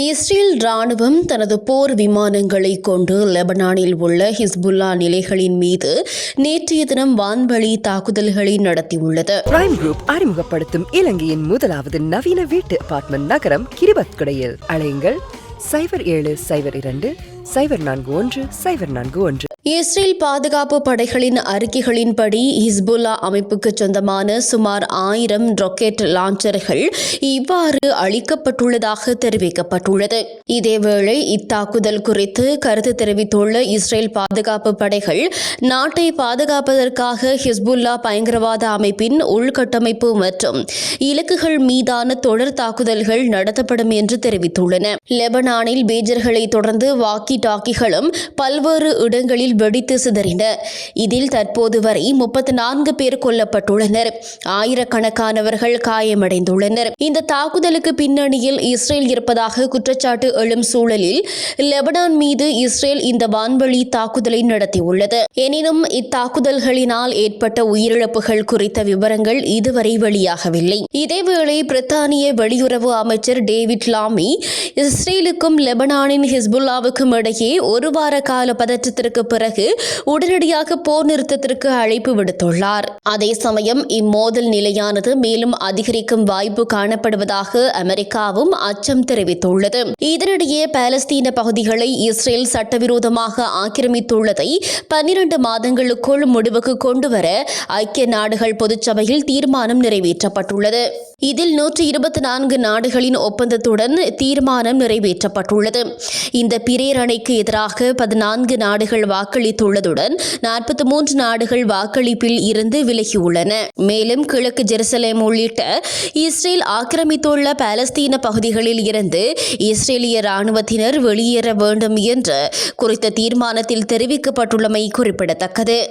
Israel ராணுவம் தனது போர் விமானங்களை கொண்டு லெபனானில் உள்ள ஹிஸ்புல்லா நிலைகளின் மீது நேற்றைய தினம் வான்வழி தாக்குதல்களை நடத்தியுள்ளது. பிரைம் குரூப் அறிமுகப்படுத்தும் இலங்கையின் முதலாவது நவீன வீட்டு அபார்ட்மெண்ட் நகரம் கிரிபத்குடையில். அழையுங்கள் சைபர் ஏழு சைபர் இரண்டு சைபர் நான்கு ஒன்று சைபர் நான்கு ஒன்று. இஸ்ரேல் பாதுகாப்பு படைகளின் அறிக்கைகளின்படி ஹிஸ்புல்லா அமைப்புக்கு சொந்தமான சுமார் ஆயிரம் ராக்கெட் லாஞ்சர்கள் இவ்வாறு அளிக்கப்பட்டுள்ளதாக தெரிவிக்கப்பட்டுள்ளது. இதேவேளை இத்தாக்குதல் குறித்து கருத்து தெரிவித்துள்ள இஸ்ரேல் பாதுகாப்பு படைகள் நாட்டை பாதுகாப்பதற்காக ஹிஸ்புல்லா பயங்கரவாத அமைப்பின் உள்கட்டமைப்பு மற்றும் இலக்குகள் மீதான தொடர் தாக்குதல்கள் நடத்தப்படும் என்று தெரிவித்துள்ளன. லெபனானில் பேஜர்களை தொடர்ந்து வாக்கி டாக்கிகளும் பல்வேறு இடங்களில் வெடித்து சிதறின. இதில் தற்போது வரை முப்பத்தி நான்கு பேர் கொல்லப்பட்டுள்ளனர். ஆயிரக்கணக்கானவர்கள் காயமடைந்துள்ளனர். இந்த தாக்குதலுக்கு பின்னணியில் இஸ்ரேல் இருப்பதாக குற்றச்சாட்டு எழும் சூழலில் லெபனான் மீது இஸ்ரேல் இந்த வான்வழி தாக்குதலை நடத்தியுள்ளது. எனினும் இத்தாக்குதல்களினால் ஏற்பட்ட உயிரிழப்புகள் குறித்த விவரங்கள் இதுவரை வெளியாகவில்லை. இதேவேளை பிரித்தானிய வெளியுறவு அமைச்சர் டேவிட் லாமி இஸ்ரேலுக்கும் லெபனானின் ஹிஸ்புல்லாவுக்கும் இடையே ஒரு வார கால பதற்றத்திற்கு பிறகு பிறகு உடனடியாக போர் நிறுத்தத்திற்கு அழைப்பு விடுத்துள்ளார். அதே சமயம் இம்மோதல் நிலையானது மேலும் அதிகரிக்கும் வாய்ப்பு காணப்படுவதாக அமெரிக்காவும் அச்சம் தெரிவித்துள்ளது. இதனிடையே பாலஸ்தீன பகுதிகளை இஸ்ரேல் சட்டவிரோதமாக ஆக்கிரமித்துள்ளதை பன்னிரண்டு மாதங்களுக்குள் முடிவுக்கு கொண்டுவர ஐக்கிய நாடுகள் பொதுச்சபையில் தீர்மானம் நிறைவேற்றப்பட்டுள்ளது. இதில் நூற்றி இருபத்தி நான்கு நாடுகளின் ஒப்பந்தத்துடன் தீர்மானம் நிறைவேற்றப்பட்டுள்ளது. இந்த பிரேரணைக்கு எதிராக பதினான்கு நாடுகள் வாக்கு வாக்களித்துள்ளதுடன் நாற்பத்தி மூன்று நாடுகள் வாக்களிப்பில் இருந்து விலகியுள்ளன. மேலும் கிழக்கு ஜெருசலேம் உள்ளிட்ட இஸ்ரேல் ஆக்கிரமித்துள்ள பாலஸ்தீன பகுதிகளில் இருந்து இஸ்ரேலிய ராணுவத்தினர் வெளியேற வேண்டும் என்று குறித்த தீர்மானத்தில் தெரிவிக்கப்பட்டுள்ளமை குறிப்பிடத்தக்கது.